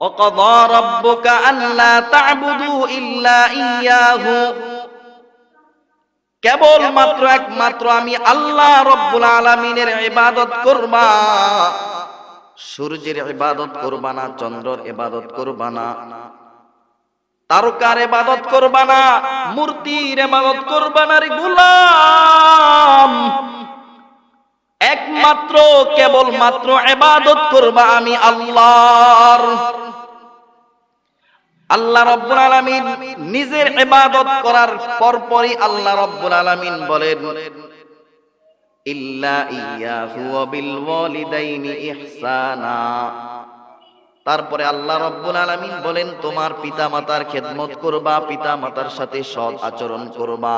وقضى ربك ألا تعبدوا إلا إياه কেবল মাত্র একমাত্র আমি আল্লাহ রব্বুল আলমিনের ইবাদত করবা সূর্যের ইবাদত করবা না চন্দ্রর ইবাদত করবা না তারকার ইবাদত করবা না মূর্তির ইবাদত করবা না রে গোলাম একমাত্র কেবল মাত্র ইবাদত করবা আমি আল্লাহর। আল্লাহ রব্বুল আলামিন নিজের ইবাদত করার পরপরই আল্লাহ রব্বুল আলামিন বলেন, ইল্লা ইয়াহু বিল ওয়ালিদাইনি ইহসানা। তারপরে আল্লাহ রব্বুল আলামিন বলেন, তোমার পিতামাতার খেদমত করবা, পিতামাতার সাথে সৎ আচরণ করবা।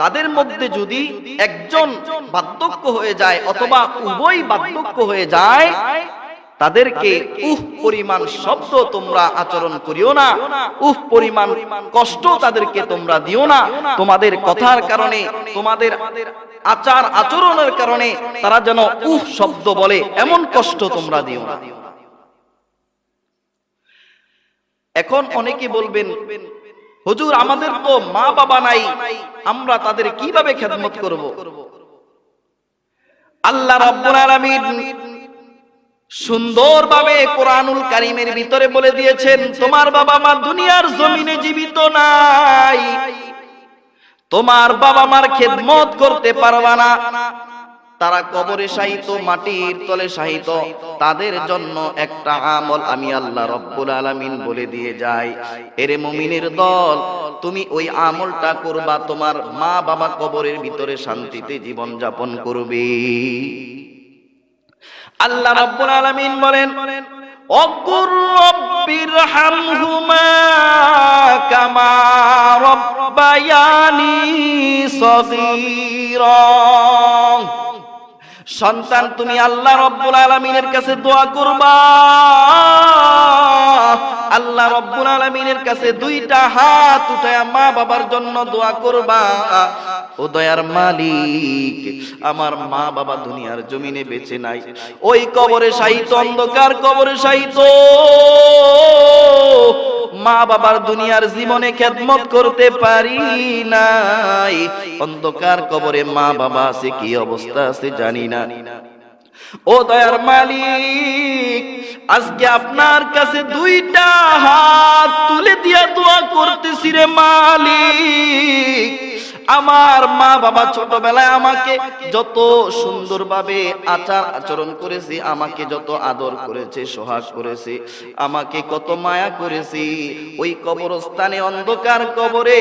তাদের মধ্যে যদি একজন বার্ধক্য হয়ে যায় অথবা উভয় বার্ধক্য হয়ে যায়, তাদেরকে উহ পরিমাণ শব্দ তোমরা আচরণ করিও না, উহ পরিমাণ কষ্ট তাদেরকে তোমরা দিও না। তোমাদের কথার কারণে, তোমাদের আচার আচরণের কারণে তারা যেন উহ শব্দ বলে, এমন কষ্ট তোমরা দিও না। এখন অনেকে বলবেন হুজুর, আমাদের তো মা বাবা নাই, আমরা তাদের কীভাবে খেদমত করব? আল্লাহ রাব্বুল আলামিন সুন্দরভাবে কোরআনুল কারিমের ভিতরে বলে দিয়েছেন, তোমার বাবা মা দুনিয়ার জমিনে জীবিত নাই, তোমার বাবা মার খেদমত করতে পারবা না। তারা কবরে সাহিত মাটির তলে সাহিত তাদের জন্য একটা আমল আমি আল্লাহ রব্বুল আলামিন বলে দিয়ে যাই। এরে মুমিনের দল, তুমি ওই আমলটা করবা, তোমার মা বাবা কবরের ভিতরে শান্তিতে জীবন যাপন করবে। আল্লাহ রব্বুল আলামিন বলেন, অকুর রব্বির হামহুমা কামা রব্বায়ানি সগীরা। সন্তান, তুমি আল্লাহ রব্বুল আলামিনের কাছে দোয়া করবা। আল্লাহ রব্বুল আলামিনের কাছে দুইটা হাত উঠায় মা বাবার জন্য দোয়া করবা। ও দয়ার মালিক, আমার মা বাবা দুনিয়ার জমিনে বেঁচে নাই। ওই কবরে সাহিত অন্ধকার কবরে সাহিত মা বাবার দুনিয়ার জীবনে খেদমত করতে পারি নাই। অন্ধকার কবরে মা বাবা আছে, কি অবস্থা আছে জানি না। ও দয়ার মালিক, আজকে আপনার কাছে দুইটা হাত তুলে দিয়া দোয়া করতেছি রে মালিক। আমার মা বাবা ছোটবেলায় আমাকে যত সুন্দরভাবে আচার আচরণ করেছে, আমাকে যত আদর করেছে, সোহাগ করেছে, আমাকে কত মায়া করেছে, ওই কবরস্থানে অন্ধকার কবরে,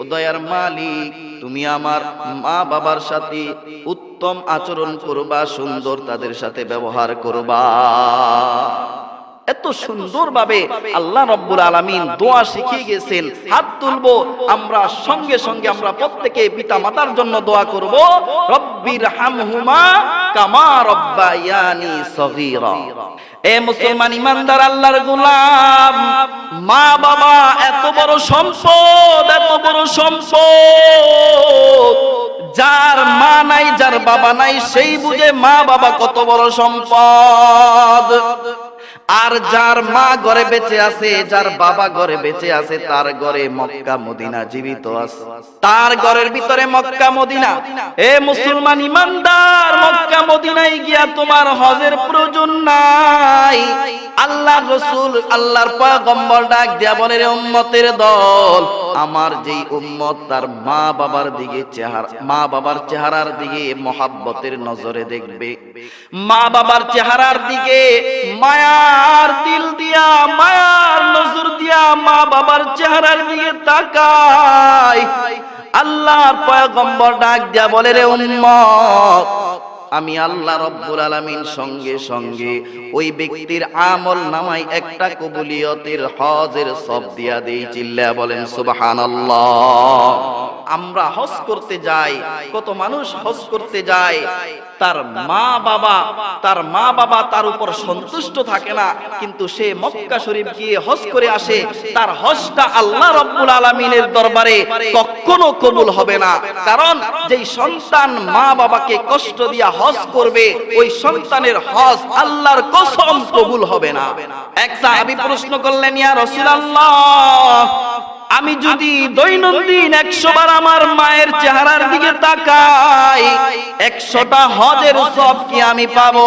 ও দয়ার মালিক, তুমি আমার মা বাবার সাথে উত্তম আচরণ করবা, সুন্দর তাদের সাথে ব্যবহার করবা। এত সুন্দরভাবে আল্লাহ রব্বুল আলামিন দোয়া শিখিয়ে গেছেন, হাত তুলবো, আমরা সঙ্গে সঙ্গে আমরা প্রত্যেকে পিতা মাতার জন্য দোয়া করব রব্বির হামহুমা কামা রব্বায়ানি সগীরা। এ মুসলমান ইমানদার আল্লাহর গোলাম, মা বাবা এত বড় সম্পদ, এত বড় সম্পদ, যার মা নাই, যার বাবা নাই, সেই বুঝে মা বাবা কত বড় সম্পদ। আর যার মা ঘরে বেঁচে আছে, যার বাবা ঘরে বেঁচে আছে, তার ঘরে মক্কা, মদিনা জীবিত আছে। তার ঘরের ভিতরে মক্কা, মদিনা। এ মুসলমান ইমানদার, মক্কা, মদিনায় গিয়া তোমার হজের প্রয়োজন নাই। আল্লাহর রসুল, আল্লাহর পয়গম্বর ডাক দিয়া বলে, রে উম্মতের দল আমার যেই উম্মত, তার মা বাবার দিকে চেহারা মা বাবার চেহারার দিকে মহাব্বতের নজরে দেখবে। মা বাবার চেহারার দিকে মায়ার দিল দিয়া, মায়ার নজর দিয়া মা বাবার চেহারার দিকে তাকায়। আল্লাহর পয়গম্বর ডাক দিয়া বলে, রে উম্মত আমি আল্লাহ রব্বুল আলামিন সঙ্গে সঙ্গে ওই ব্যক্তির আমল নামাই একটা কবুলিয়তের হজের সব দিয়া দেই চিল্লা বলেন, সুবহানাল্লাহ। আমরা হজ করতে যাই, কত মানুষ হজ করতে যায়, তার মা বাবা তার মা বাবা তার উপর সন্তুষ্ট থাকে না, কিন্তু সে মক্কা শরীফ গিয়ে হজ করে আসে, তার হজটা আল্লাহ রব্বুল আলামিনের দরবারে কখনো কবুল হবে না, কারণ যেই সন্তান মা বাবাকে কষ্ট দিয়া হজ করবে, ওই সন্তানের হজ আল্লাহর কসম কবুল হবে না। এক সাহাবী প্রশ্ন করলেন, ইয়া রাসূলুল্লাহ আমি যদি দৈনন্দিন একশো বার আমার মায়ের চেহারার দিকে তাকাই, একশোটা হজের সব কি আমি পাবো?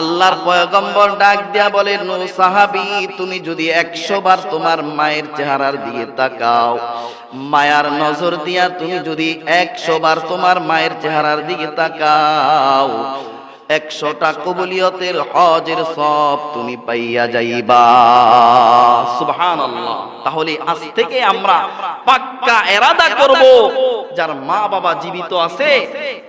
আল্লাহর পয়গম্বর ডাক দিয়া বলেন ও সাহাবি, তুমি যদি একশো বার তোমার মায়ের চেহারার দিকে তাকাও, মায়ার নজর দিয়া তুমি যদি একশো বার তোমার মায়ের চেহারার দিকে তাকাও একশোটা কবুলিয়তের হজের সব তুমি পাইয়া যাইবা। সুবহানাল্লাহ। তাহলে আজ থেকে আমরা পাক্কা এরাদা করব। যার মা বাবা জীবিত আছে,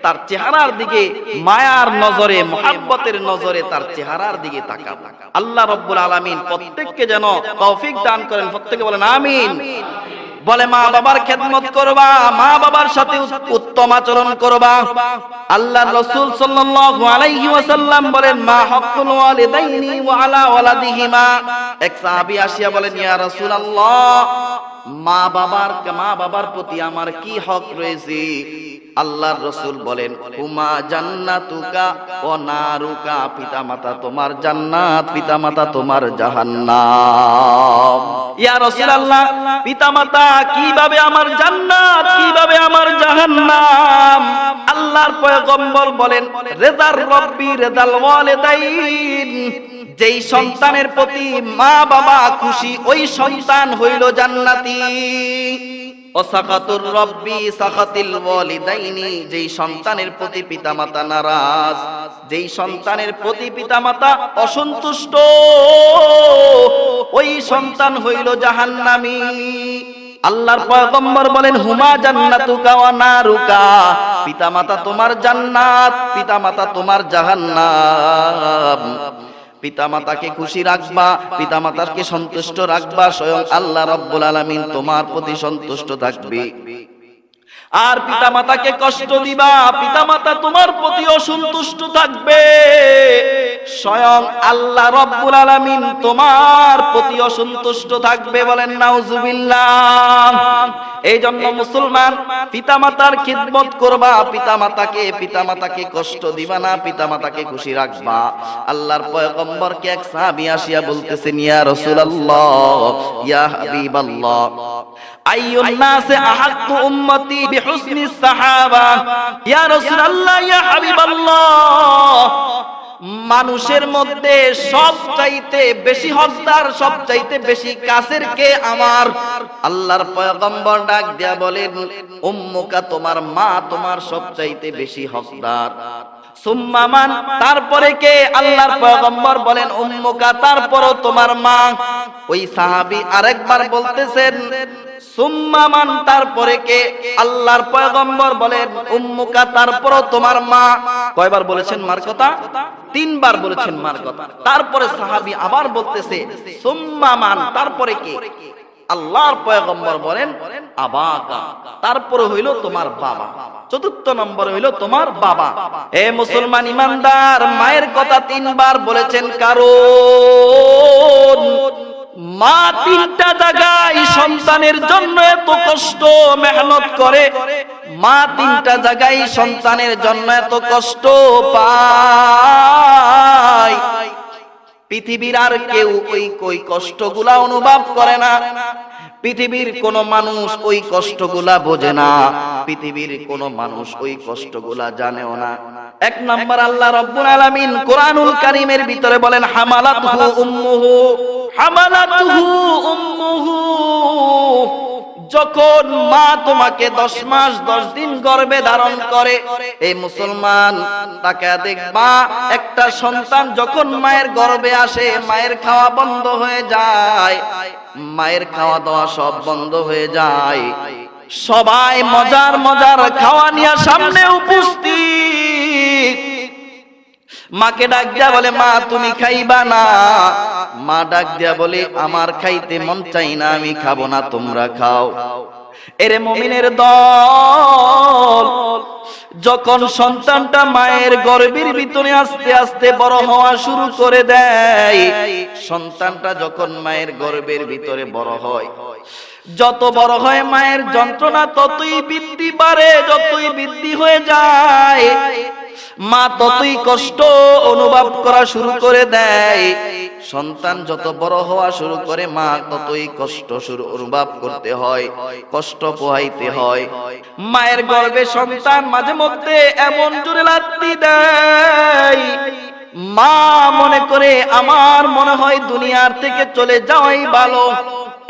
তার চেহারার দিকে, মায়ার নজরে, মোহাব্বতের নজরে তার চেহারার দিকে তাকা আল্লাহ রব্বুল আলামিন প্রত্যেককে যেন তৌফিক দান করেন। প্রত্যেকে বলেন, আমিন। বলে, মা বাবার খেদমত করবা, মা বাবার সাথে উত্তম আচরণ করবা। আল্লাহ রসুল সাল্লাল্লাহু আলাইহি ওয়াসাল্লাম বলেন, মা হকুল ওয়ালিদাইনি ওয়া আলা ওয়ালাদিহিমা। এক সাহাবী আসিয়া বলেন, ইয়া রাসূলুল্লাহ, মা বাবার মা বাবার প্রতি আমার কি হক রয়েছে? আল্লাহর রসুল বলেন উমা জান্নাতুকা ও নারুকা, পিতামাতা তোমার জান্নাত, পিতামাতা তোমার জাহান্নাম। ইয়া রাসূলুল্লাহ, পিতামাতা, কীভাবে আমার জান্নাত, কীভাবে আমার জাহান্নাম? আল্লাহর পয়গম্বর বলেন রেদার রব্বি রেদাল ওয়ালিদাইন, যেই সন্তানের প্রতি মা বাবা খুশি, ওই সন্তান হইল জান্নাতি। অসাকাতুর রব্বি সাকাতিল ওয়ালিদাইনি, যেই সন্তানের প্রতি পিতামাতা নারাজ, যেই সন্তানের প্রতি পিতামাতা অসন্তুষ্ট, ওই সন্তান হইল জাহান্নামী। আল্লাহর পয়গম্বর বলেন, হুমা জান্নাতুকা ওয়া নারুকা? পিতামাতা তোমার জান্নাত, পিতামাতা তোমার জাহান্নাম। পিতামাতাকে খুশি রাখবা পিতামাতাকে সন্তুষ্ট রাখবা স্বয়ং আল্লাহ রব্বুল আলামিন তোমার প্রতি সন্তুষ্ট থাকবে। আর পিতা পিতামাতাকে কষ্ট দিবা, পিতামাতা তোমার প্রতি অসন্তুষ্ট থাকবে। স্বয়ং আল্লাহ রব্বুল আলামিন তোমার প্রতি অসন্তুষ্ট থাকবে বলেন, নাউজুবিল্লাহ। এই জন্য মুসলমান, পিতামাতার খিদমত করবা, পিতামাতাকে পিতামাতাকে কষ্ট দিবা না, পিতামাতাকে খুশি রাখবা। আল্লাহর পয়গম্বরকে এক সাহাবী আসিয়া বলতেছেন, ইয়া রাসূলুল্লাহ, ইয়া হাবিবাল্লাহ মানুষের মধ্যে সব চাইতে বেশি হকদার সব চাইতে বেশি কাছের কে আমার? আল্লাহর পয়গম্বর ডাক দিয়া বলেন, উম্মুকা তোমার মা তোমার সব চাইতে বেশি হকদার। সুম্মামান তারপরে কে? আল্লাহর পয়গম্বর বলেন, উম্মুকা তারপরও তোমার মা। ওই সাহাবী আরেকবার বলতেছেন সুম্মামান তারপরে কে? আল্লাহর পয়গম্বর বলেন, উম্মুকা তারপরও তোমার মা। কয়বার বলেছেন মার কথা? তিনবার বলেছেন মার কথা। তারপরে সাহাবি আবার বলতেছে সুম্মামান তারপরে কে? আল্লাহর পয়গম্বর বলেন আবাকা তারপরে হইল তোমার বাবা। চতুর্থ নম্বর হইল তোমার বাবা। এ মুসলমান ইমানদার, মায়ের কথা তিনবার বলেছেন, কারণ মা তিনটা জায়গায় সন্তানের জন্য এত কষ্ট, মেহনত করে। মা তিনটা জায়গায় সন্তানের জন্য এত কষ্ট পায়। পৃথিবীর আর কেউ ওই কই কষ্টগুলা অনুভব করে না। পৃথিবীর কোন মানুষ ওই কষ্টগুলা বোঝে না। পৃথিবীর কোন মানুষ ওই কষ্টগুলা জানেও না। এক নম্বর আল্লাহ রব্বুল আলামিন কোরআনুল কারীমের ভিতরে বলেন, হামালাতুহু উম্মুহু। হামালাতুহু উম্মুহু। যখন মা তোমাকে দশ মাস, দশ দিন গর্বে ধারণ করে, এই মুসলমান, তাকে দেখবা একটা সন্তান যখন মায়ের গর্বে আসে, মায়ের খাওয়া বন্ধ হয়ে যায়, মায়ের খাওয়া দাওয়া সব বন্ধ হয়ে যায়। সবাই মজার মজার খাওয়া নিয়ে সামনে উপস্থিত। মাকে ডাক দিয়া বলে, মা, তুমি খাইবা না। মা ডাক দিয়া বলে, আমার খাইতে মন চাই না, আমি খাব না, তোমরা খাও। এরে মমিনের দল, যখন সন্তানটা মায়ের গর্ভের ভিতরে আস্তে আস্তে বড় হওয়া শুরু করে দেয়, সন্তানটা যখন মায়ের গর্ভের ভিতরে বড় হয়, যত বড় হয় মায়ের যন্ত্রণা, ততই বৃদ্ধি বাড়ে, যতই বৃদ্ধি হয়ে যায়। মা ততই কষ্ট অনুভব করা শুরু করে দেয়। সন্তান যত বড় হওয়া শুরু করে মা, ততই কষ্ট শুরু অনুভব করতে হয়, কষ্ট পোহাইতে হয়। মায়ের গর্ভে সন্তান মাঝে মধ্যে এমন জোরে লাত্তি দেয়, মা মনে করে আমার মনে হয় দুনিয়ার থেকে চলে যাওয়াই ভালো।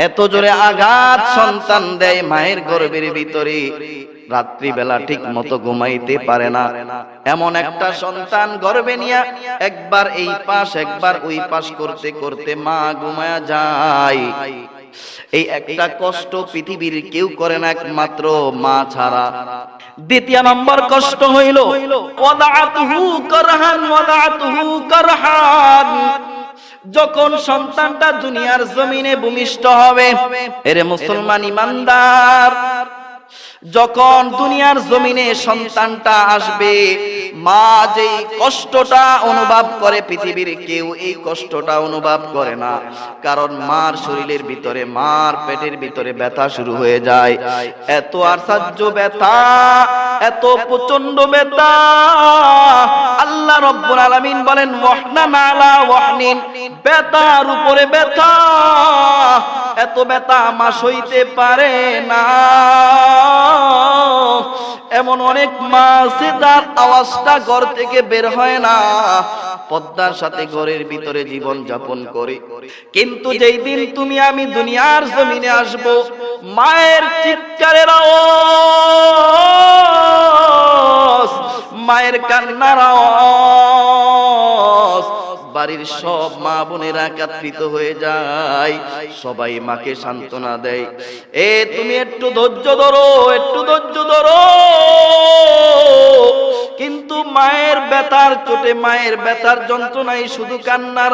এত জোরে আঘাত সন্তান দেয় মায়ের গর্ভের ভিতরে। রাত্রিবেলা ঠিক মতো ঘুমাইতে পারে না। এমন একটা সন্তান গর্বে নিয়ে একবার এই পাশ একবার ওই পাশ করতে করতে মা ঘুমায়া যায়। এই একটা কষ্ট পৃথিবীর কেউ করে না একমাত্র মা ছাড়া। দ্বিতীয় নম্বর কষ্ট হইল ওয়াদাতুহু করহান ওয়াদাতুহু করহান। যখন সন্তানটা দুনিয়ার জমিনে ভূমিষ্ঠ হবে এরে মুসলমান ইমানদার। যখন দুনিয়ার জমিনে সন্তানটা আসবে মা যেই কষ্টটা অনুভব করে পৃথিবীর কেউ, এই কষ্টটা অনুভব করে না। কারণ মার শরীরের ভিতরে, মার পেটের ভিতরে ব্যথা শুরু হয়ে যায়। এত আশ্চর্য ব্যথা, এত প্রচণ্ড ব্যথা। আল্লাহ রব্বুল আলামিন বলেন, ওয়াহনা নালা ওয়াহনিন ব্যথার উপরে ব্যথা। এত ব্যথা মা সইতে পারে না। এমন অনেক মা আছে তার আওয়াজটা ঘর থেকে বের হয় না। পদ্মার সাথে ঘরের ভিতরে জীবন যাপন করে। কিন্তু যেই দিন তুমি আমি দুনিয়ার জমিনে আসব, মায়ের চিৎকারের মায়ের কান্নার বাড়ির সব মা বোনেরা একাত্রিত হয়ে যায়, সবাই মাকে সান্ত্বনা দেয়। এ তুমি একটু ধৈর্য ধরো, একটু ধৈর্য ধরো। কিন্তু মায়ের ব্যথার চোটে মায়ের ব্যথার যন্ত্রণাই শুধু কান্নার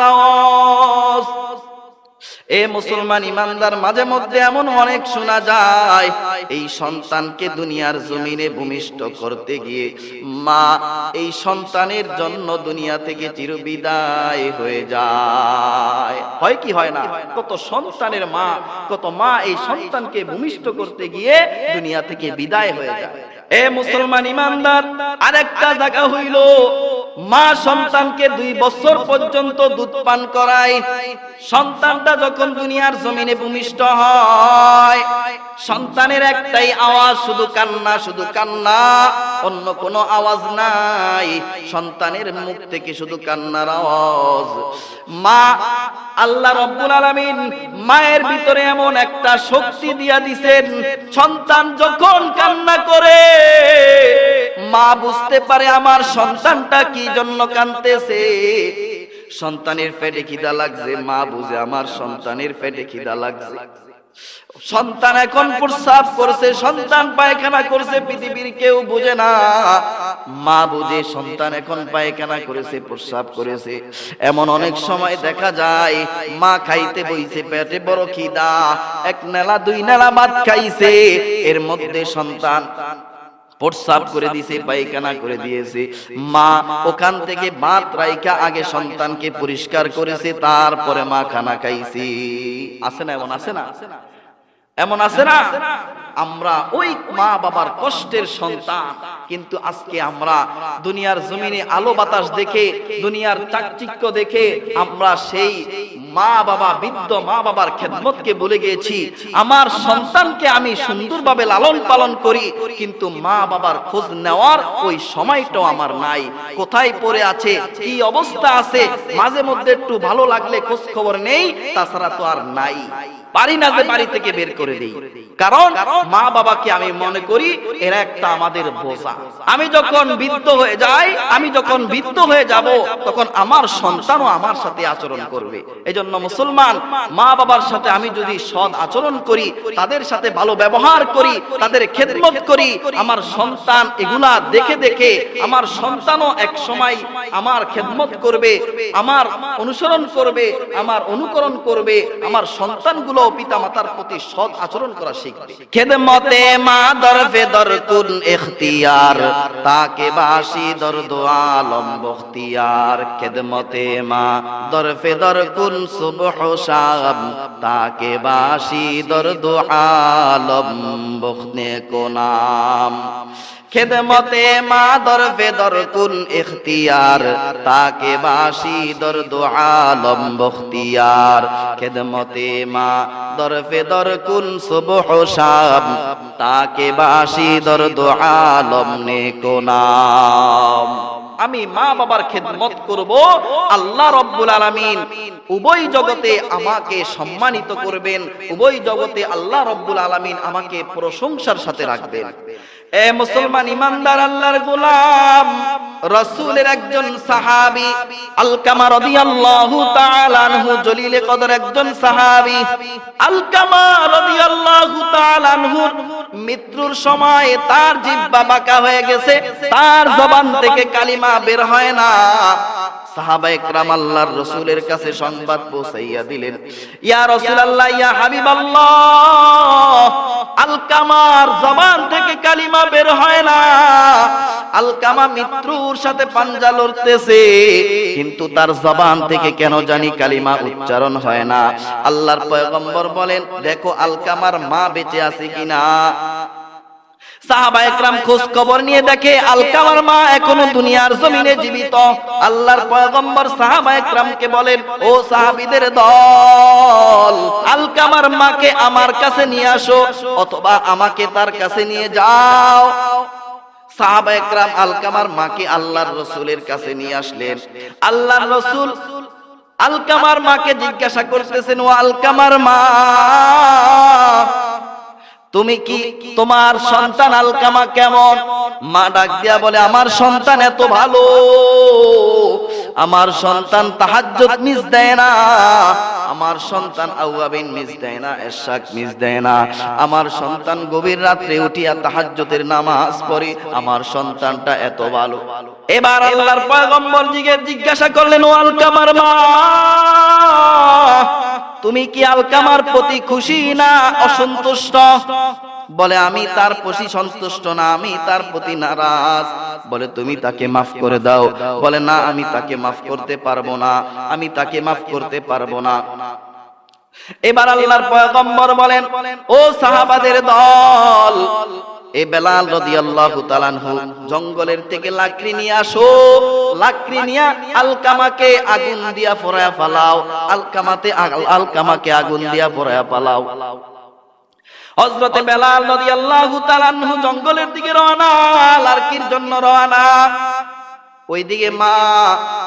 এ মুসলমান ইমানদার মাঝে মধ্যে এমন অনেক শোনা যায়, এই সন্তানকে দুনিয়ার জমিনে ভূমিষ্ঠ করতে গিয়ে মা এই সন্তানের জন্য দুনিয়া থেকে চিরবিদায় হয়ে যায়। হয় কি হয় না? কত সন্তানের মা, কত মা এই সন্তানকে ভূমিষ্ঠ করতে গিয়ে দুনিয়া থেকে বিদায় হয়ে যায়। এ মুসলমান ইমানদার আরেকটা জায়গা হইল মা সন্তানকে দুই বছর পর্যন্ত দুধ পান করায়। সন্তানটা যখন দুনিয়ার জমিনে ভূমিষ্ঠ হয়, সন্তানের একটাই আওয়াজ, শুধু কান্না শুধু কান্না, অন্য কোনো আওয়াজ নাই। সন্তানের মুখ থেকে শুধু কান্নার আওয়াজ। মা, আল্লাহ রব্বুল আলামিন মায়ের ভিতরে এমন একটা শক্তি দিয়া দিছেন, সন্তান যখন কান্না করে মা বুঝতে পারে আমার সন্তানটা কি জন্য কাঁদতেছে। সন্তানের পেটে খিদা লাগছে, মা বুঝে আমার সন্তানের পেটে খিদা লাগছে। সন্তান এখন প্রস্রাব করছে, সন্তান পায়খানা করছে, পৃথিবীর কেউ বুঝে না। মা বুঝে সন্তান এখন পায়খানা করেছে, প্রস্রাব করেছে। এমন অনেক সময় দেখা যায়, মা খাইতে বইছে, পেটে বড় খিদা। এক নেলা, দুই নেলা ভাত খাইছে। এর মধ্যে সন্তান প্রস্রাব করে দিয়েছে, পায়খানা করে দিয়েছে। মা ওখান থেকে মা রাইকা আগে সন্তানকে পরিষ্কার করেছে, তারপরে মা খানা খাইছে। আছে না এমন? আছে না? এমন আছে না? আমরা ওই মা বাবার কষ্টের সন্তান। কিন্তু আজকে আমরা দুনিয়ার জমিনে আলো বাতাস দেখে, দুনিয়ার চাকচিক্য দেখে, আমরা সেই মা বাবা, বৃদ্ধ মা বাবার খেদমতকে বলে গিয়েছি। আমার সন্তানকে আমি সুন্দরভাবে লালন পালন করি, কিন্তু মা বাবার খোঁজ নেওয়ার ওই সময়টাও আমার নাই। কোথায় পড়ে আছে, কি অবস্থা আছে, মাঝে মধ্যে একটু ভালো লাগলে খোঁজ খবর নেই, তাছাড়া তো আর নাই। পারি না যে বাড়ি থেকে বের করে। দেই। কারণ মা বাবাকে আমি মনে করি এরা একটা আমাদের বোঝা। আমি যখন বৃদ্ধ হয়ে যাই আমি যখন বৃদ্ধ হয়ে যাব তখন আমার সন্তানও আমার সাথে আচরণ করবে। এজন্য মুসলমান মা বাবার সাথে আমি যদি সৎ আচরণ করি তাদের সাথে ভালো ব্যবহার করি তাদের খেদমত করি আমার সন্তান এগুলা দেখে দেখে আমার সন্তানও এক সময় আমার খেদমত করবে আমার অনুসরণ করবে আমার অনুকরণ করবে আমার সন্তানগুলো পিতা মাতার প্রতি সৎ আচরণ করা শিখবে। খেদমতে মা দরফে দরকুন ইখতিয়ার। তাকে বাসি দরদ আলম বখতিয়ার। খেদমতে মা দরফে দরকুন সুবহ শাম। তাকে বাসি দরদ আলম বখনে কো নাম। খেদমতে মা দর বেদর কুল ইখতিয়ার, তাকে বাসি দর দোয়ালম বখতিয়ার। খেদমতে মা দর বেদর কুল সুবহ শাম, তাকে বাসি দর আলম নে কোনাম আমি মা বাবার খেদমত করব। আল্লাহ রব্বুল আলামিন উভয় জগতে আমাকে সম্মানিত করবেন। উভয় জগতে আল্লাহ রব্বুল আলামিন আমাকে প্রশংসার সাথে রাখবেন। এ মুসলমান ইমানদার আল্লাহর গোলাম, রাসূলের একজন সাহাবী, আলকামা রাদিয়াল্লাহু তাআলা আনহু, জলিলে কদর একজন সাহাবী, আলকামা রাদিয়াল্লাহু আনহুর মৃত্যুর সময় তার জিব্বা বাঁকা হয়ে গেছে তার জবান থেকে কালিমা বের হয় না। সাহাবা একরাম আল্লাহর রসুলের কাছে সংবাদ পৌঁছাইয়া দিলেন ইয়া রাসূলুল্লাহ ইয়া হাবিবাল্লাহ আলকামার জবান থেকে কালিমা বের হয় না। আলকামা মৃত্যুর সাথে পাঞ্জা লড়তেছে কিন্তু তার জবান থেকে কেন জানি কালিমা উচ্চারণ হয় না। আল্লাহর পয়গম্বর বলেন দেখো আলকামার মা বেঁচে আছে কিনা? সাহাবা একরাম নিয়ে দেখে, আলকামার মা এখনও দুনিয়ার কাছে নিয়ে আসো, অথবা আমাকে তার কাছে নিয়ে যাও। সাহাবা আলকামার মাকে আল্লাহর রসুলের কাছে নিয়ে আসলেন। আল্লাহর রসুল আলকামার মাকে জিজ্ঞাসা করতেছেন, ও আলকামার মা তুমি কি তোমার সন্তান আলকামা কেমন? মা ডাক দিয়া বলে আমার সন্তান এত ভালো। আমার সন্তান তাহাজ্জুদ মিস দেয় না। আমার সন্তান আউয়াবিন মিস দেয় না এশাক মিস দেয় না। আমার সন্তান গভীর রাত্রে উঠিয়া তাহাজ্জুদের নামাজ পড়ে। আমার সন্তানটা এত ভালো। এবার আল্লাহর পয়গম্বর জিজ্ঞাসা করলেন ও আলকামার মা তুমি কি আলকামার প্রতি খুশি না অসন্তুষ্ট? বলে, আমি তার প্রতি সন্তুষ্ট না, আমি তার প্রতি নারাজ। বলে, তুমি তাকে মাফ করে দাও। বলে, না, আমি তাকে মাফ করতে পারব না, আমি তাকে মাফ করতে পারব না। এবার আল্লাহর পয়গম্বর বলেন, ও সাহাবাদের দল এ বেলাল রাদিয়াল্লাহু তাআলা আনহু, জঙ্গলের থেকে লাকড়ি নিয়ে আসো। লাকড়ি আলকামাকে আগুন দিয়া পোড়ায়া ফালাও। আলকামাতে আলকামাকে আগুন দিয়া পোড়ায়া ফালাও। হযরতে বেলাল রাদিয়াল্লাহু তাআলা আনহু জঙ্গলের দিকে রওনা লাকড়ির জন্য রওনা। ওইদিকে মা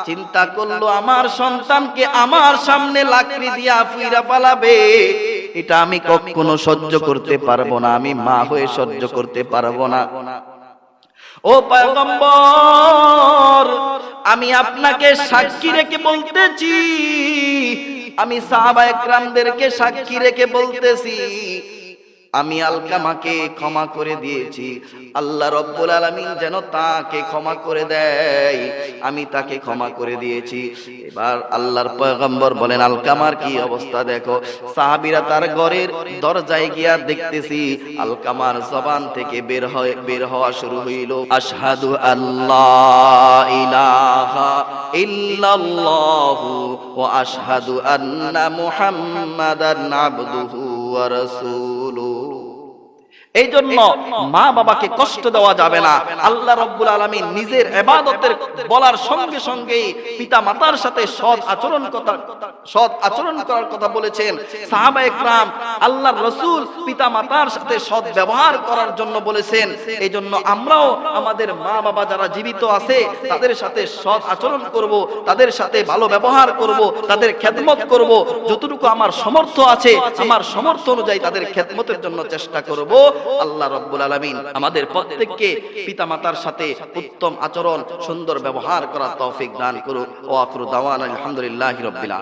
চিন্তা করল, আমার সন্তানকে আমার সামনে লাকড়ি দিয়া ফুইরা পালাবে। এটা আমি কখনো সহ্য করতে পারব না, আমি মা হয়ে সহ্য করতে পারব না। ও পয়গম্বর, আমি আপনাকে সাক্ষী রেখে বলতেছি, আমি সাহাবা একরামদেরকে সাক্ষী রেখে বলতেছি আমি আলকামাকে ক্ষমা করে দিয়েছি। আল্লাহ রব্বুল আলামিন যেন তাকে ক্ষমা করে দেয়। আমি তাকে ক্ষমা করে দিয়েছি। এবার আল্লাহর পয়গম্বর বলেন, আলকামার কি অবস্থা দেখো। সাহাবীরা তার ঘরের দরজায় গিয়া দেখতেছি, আলকামার জবান থেকে বের হয়, বের হওয়া শুরু হইল। আশহাদু আল্লাহ ইলাহা ইল্লাল্লাহু ওয়া আশহাদু আন্না মুহাম্মাদান আবদুহু ওয়া রাসূলুহু এই জন্য মা বাবাকে কষ্ট দেওয়া যাবে না। আল্লাহ রব্বুল আলমী নিজের এবাদতের বলার সঙ্গে সঙ্গে পিতা মাতার সাথে সৎ আচরণ কথা সৎ আচরণ করার কথা বলেছেন। সাহাবা একরাম আল্লাহ রসুল পিতা মাতার সাথে সৎ ব্যবহার করার জন্য বলেছেন। এই জন্য আমরাও আমাদের মা বাবা যারা জীবিত আছে তাদের সাথে সৎ আচরণ করব তাদের সাথে ভালো ব্যবহার করব তাদের খেদমত করব। যতটুকু আমার সমর্থ আছে আমার সমর্থ অনুযায়ী তাদের খেদমতের জন্য চেষ্টা করব আল্লাহ রব্বুল আলমিন আমাদের প্রত্যেককে পিতা মাতার সাথে উত্তম আচরণ, সুন্দর ব্যবহার করার তৌফিক দান করুন। ও আকরু দাওয়ান আলহামদুলিল্লাহ রাব্বিল